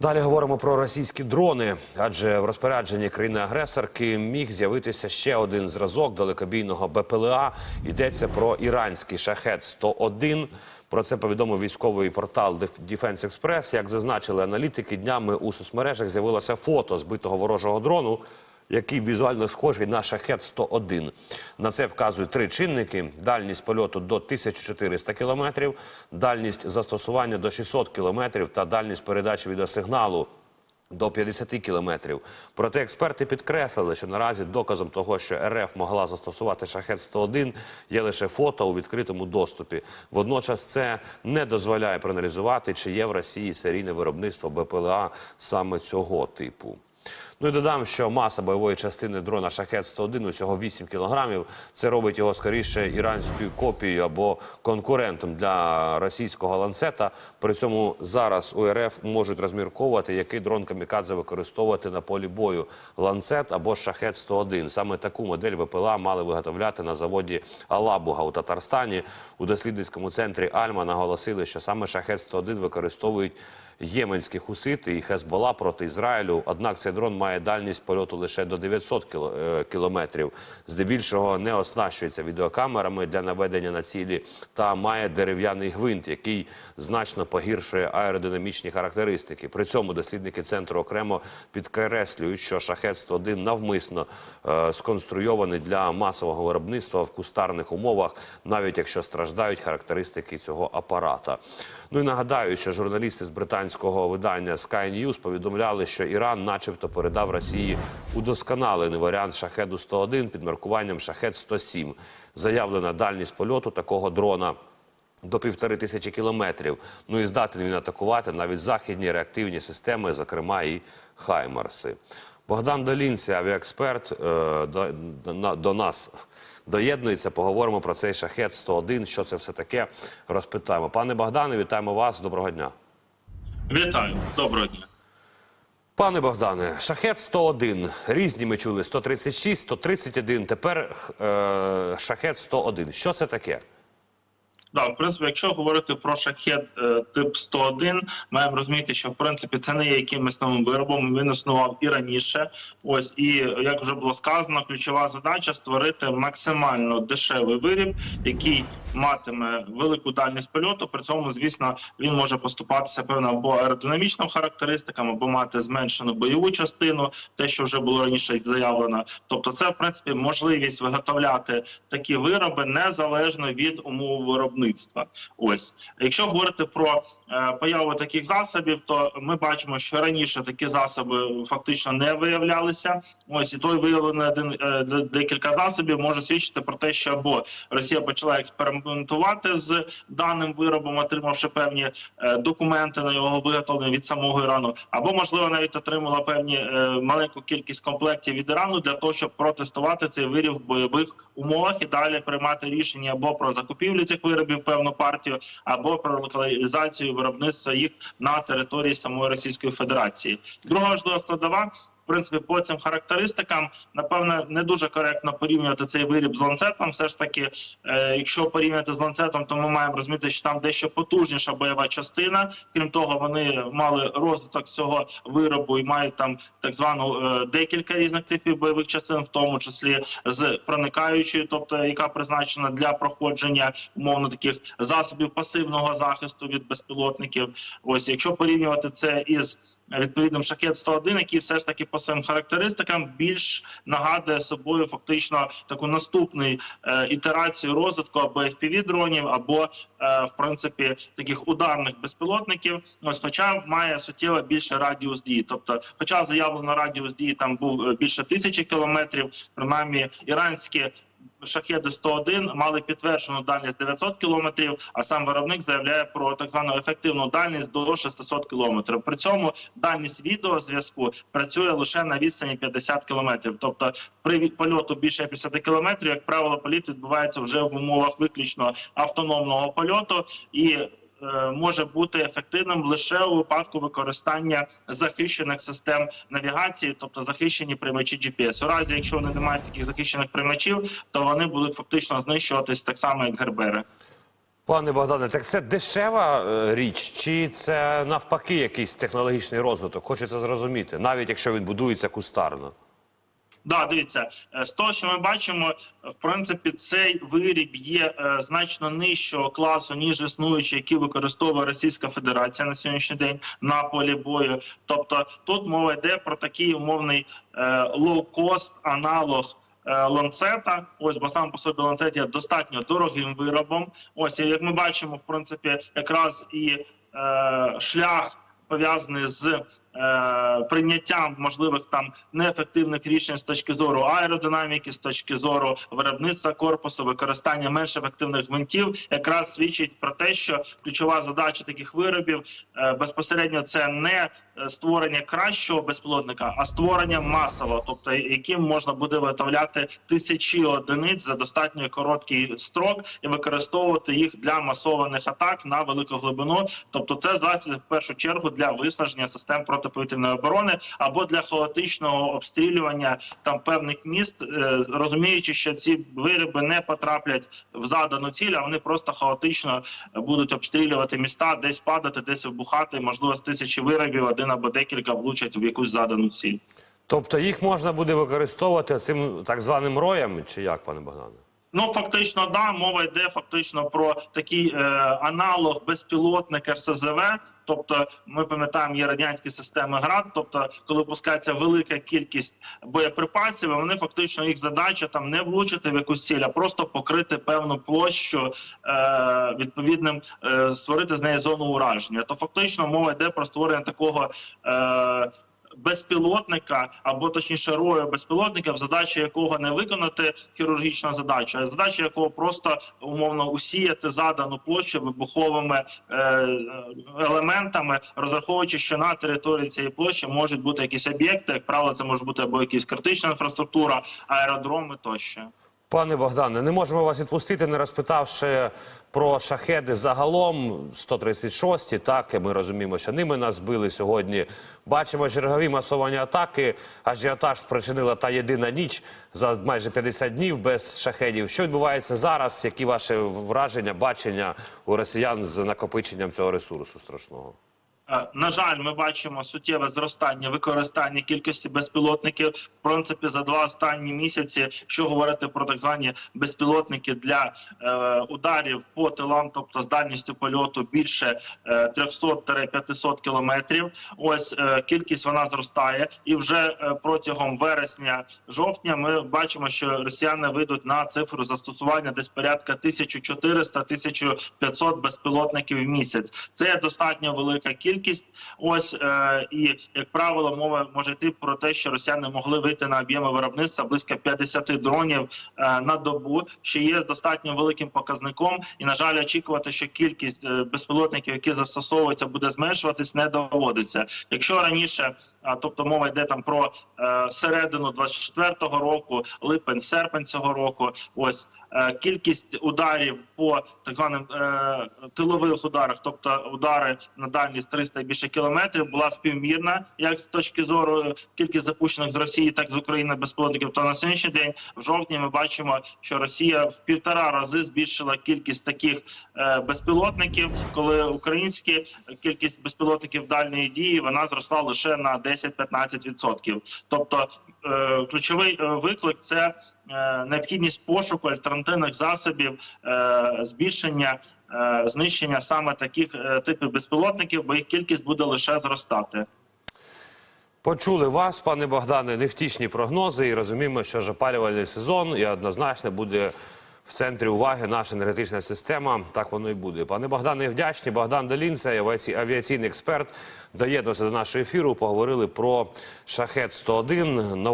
Далі говоримо про російські дрони, адже в розпорядженні країни-агресорки міг з'явитися ще один зразок далекобійного БПЛА. Йдеться про іранський шахет 101 Про це повідомив військовий портал Def- Defense Express. Як зазначили аналітики, днями у соцмережах з'явилося фото збитого ворожого дрону, який візуально схожий на шахет 101 На це вказують три чинники: дальність польоту до 1400 кілометрів, дальність застосування до 600 кілометрів та дальність передачі відеосигналу до 50 кілометрів. Проте експерти підкреслили, що наразі доказом того, що РФ могла застосувати шахет 101 є лише фото у відкритому доступі. Водночас це не дозволяє проаналізувати, чи є в Росії серійне виробництво БПЛА саме цього типу. Ну і додам, що маса бойової частини дрона Шахет 101 усього 8 кілограмів. Це робить його скоріше іранською копією або конкурентом для російського ланцета. При цьому зараз у РФ можуть розмірковувати, який дрон камікадзе використовувати на полі бою ланцет або Шахет 101 Саме таку модель ВПЛА мали виготовляти на заводі Алабуга у Татарстані. У дослідницькому центрі Альма наголосили, що саме Шахет 101 використовують єменські хусити і Хезбола проти Ізраїлю. Однак цей дрон має дальність польоту лише до 900 кіло- е, кілометрів. Здебільшого не оснащується відеокамерами для наведення на цілі та має дерев'яний гвинт, який значно погіршує аеродинамічні характеристики. При цьому дослідники центру окремо підкреслюють, що шахет 101 навмисно е, сконструйований для масового виробництва в кустарних умовах, навіть якщо страждають характеристики цього апарата. Ну і нагадаю, що журналісти з британського видання Sky News повідомляли, що Іран, начебто, передав Росії удосконалений варіант шахеду 101 під маркуванням шахет 107 Заявлена дальність польоту такого дрона. До півтори тисячі кілометрів. Ну і здатний він атакувати навіть західні реактивні системи, зокрема і Хаймарси. Богдан Долінці, авіаексперт, е, до, до, на- до нас доєднується. Поговоримо про цей шахет 101 Що це все таке? Розпитаємо. Пане Богдане, вітаємо вас. Доброго дня. Вітаю, доброго дня. Пане Богдане, шахет 101 Різні ми чули 136, 131, Тепер е, шахет 101 Що це таке? Да, в принципі, якщо говорити про шахет е, тип 101, маємо розуміти, що в принципі це не є якимось новим виробом. Він існував і раніше. Ось і як вже було сказано, ключова задача створити максимально дешевий виріб, який матиме велику дальність польоту. При цьому, звісно, він може поступатися певно або аеродинамічним характеристикам, або мати зменшену бойову частину, те, що вже було раніше заявлено. Тобто, це в принципі можливість виготовляти такі вироби незалежно від умов виробництва. Ось, якщо говорити про е, появу таких засобів, то ми бачимо, що раніше такі засоби фактично не виявлялися. Ось і той виявлений один е, декілька засобів може свідчити про те, що або Росія почала експериментувати з даним виробом, отримавши певні е, документи на його виготовлення від самого Ірану, або можливо навіть отримала певні маленьку кількість комплектів від Ірану для того, щоб протестувати цей виріб в бойових умовах і далі приймати рішення або про закупівлю цих виробів певну партію, або про локалізацію виробництва їх на території самої Російської Федерації. Друга важлива складова. Принципі, по цим характеристикам, напевне, не дуже коректно порівнювати цей виріб з ланцетом. Все ж таки, е, якщо порівняти з ланцетом, то ми маємо розуміти, що там дещо потужніша бойова частина. Крім того, вони мали розвиток цього виробу і мають там так звану е, декілька різних типів бойових частин, в тому числі з проникаючою, тобто яка призначена для проходження умовно таких засобів пасивного захисту від безпілотників. Ось якщо порівнювати це із відповідним шахет 101 який все ж таки по своїм характеристикам більш нагадує собою фактично таку наступну е, ітерацію розвитку або fpv дронів, або е, в принципі таких ударних безпілотників. Ось, хоча має суттєво більше радіус дії. Тобто, хоча заявлено радіус дії там був е, більше тисячі кілометрів, принаймні іранські шахеди 101 мали підтверджену дальність 900 кілометрів, а сам виробник заявляє про так звану ефективну дальність до 600 кілометрів. При цьому дальність відеозв'язку працює лише на відстані 50 кілометрів. Тобто, при польоту більше 50 кілометрів, як правило, політ відбувається вже в умовах виключно автономного польоту і. Е, Може бути ефективним лише у випадку використання захищених систем навігації, тобто захищені приймачі GPS. У разі, якщо вони не мають таких захищених приймачів, то вони будуть фактично знищуватись так само, як гербери. Пане Богдане, так це дешева е, річ, чи це навпаки якийсь технологічний розвиток? Хочеться зрозуміти, навіть якщо він будується кустарно. Да, дивіться, е, з того, що ми бачимо, в принципі, цей виріб є е, значно нижчого класу, ніж існуючий, який використовує Російська Федерація на сьогоднішній день на полі бою. Тобто тут мова йде про такий умовний е, лоу-кост аналог. Ланцета, ось бо сам по собі ланцет є достатньо дорогим виробом. Ось як ми бачимо, в принципі, якраз і е, шлях пов'язаний з прийняттям можливих там неефективних рішень з точки зору аеродинаміки, з точки зору виробництва корпусу, використання менш ефективних гвинтів, якраз свідчить про те, що ключова задача таких виробів е, безпосередньо це не е, створення кращого безпілотника, а створення масового, тобто яким можна буде виготовляти тисячі одиниць за достатньо короткий строк і використовувати їх для масованих атак на велику глибину. Тобто, це захід в першу чергу для виснаження систем протиповітряної оборони або для хаотичного обстрілювання там певних міст, е, розуміючи, що ці вироби не потраплять в задану ціль, а вони просто хаотично будуть обстрілювати міста, десь падати, десь вибухати. Можливо, з тисячі виробів один або декілька влучать в якусь задану ціль. Тобто їх можна буде використовувати цим так званим роєм, чи як, пане Богдане? Ну фактично, да, мова йде фактично про такий е, аналог безпілотник РСЗВ. Тобто, ми пам'ятаємо, є радянські системи ГРАД. Тобто, коли пускається велика кількість боєприпасів, вони фактично їх задача там не влучити в якусь ціль, а просто покрити певну площу е, відповідним, е, створити з неї зону ураження. То фактично мова йде про створення такого. Е, безпілотника або точніше рою безпілотників, задача якого не виконати хірургічна задача, а задача якого просто умовно усіяти задану площу вибуховими е, елементами, розраховуючи, що на території цієї площі можуть бути якісь об'єкти. Як правило, це може бути або якісь критична інфраструктура, аеродроми тощо. Пане Богдане, не можемо вас відпустити, не розпитавши про шахеди загалом 136-ті, так, ми розуміємо, що ними нас били сьогодні. Бачимо чергові масовані атаки. Ажіотаж спричинила та єдина ніч за майже 50 днів без шахедів. Що відбувається зараз? Які ваші враження, бачення у росіян з накопиченням цього ресурсу страшного? Е, На жаль, ми бачимо суттєве зростання використання кількості безпілотників. В принципі, за два останні місяці, що говорити про так звані безпілотники для е, ударів по тилам, тобто з дальністю польоту більше е, 300-500 кілометрів. Ось е, кількість вона зростає, і вже е, протягом вересня-жовтня ми бачимо, що росіяни вийдуть на цифру застосування десь порядка 1400-1500 безпілотників в місяць. Це достатньо велика кількість. Ось е, і як правило, мова може йти про те, що росіяни могли вийти на об'єми виробництва близько 50 дронів е, на добу, що є достатньо великим показником. І на жаль, очікувати, що кількість е, безпілотників, які застосовуються, буде зменшуватись, не доводиться. Якщо раніше, а, тобто мова йде там про е, середину 24-го року, липень, серпень цього року, ось е, кількість ударів по так званим е, тилових ударах, тобто удари на дальність 300 і більше кілометрів, була співмірна, як з точки зору е, кількість запущених з Росії, так і з України безпілотників. То на сьогоднішній день, в жовтні, ми бачимо, що Росія в півтора рази збільшила кількість таких е, безпілотників, коли українські кількість безпілотників дальньої дії вона зросла лише на 10-15%. Тобто е, ключовий е, виклик це е, необхідність пошуку альтернативних засобів е, збільшення е, знищення саме таких е, типів безпілотників, бо їх кількість буде лише зростати. Почули вас, пане Богдане, невтішні прогнози, і розуміємо, що ж опалювальний сезон і однозначно буде в центрі уваги наша енергетична система. Так воно і буде. Пане Богдане, вдячні. Богдан авіаці- авіаційний експерт, доєднався до нашого ефіру. Поговорили про шахет 101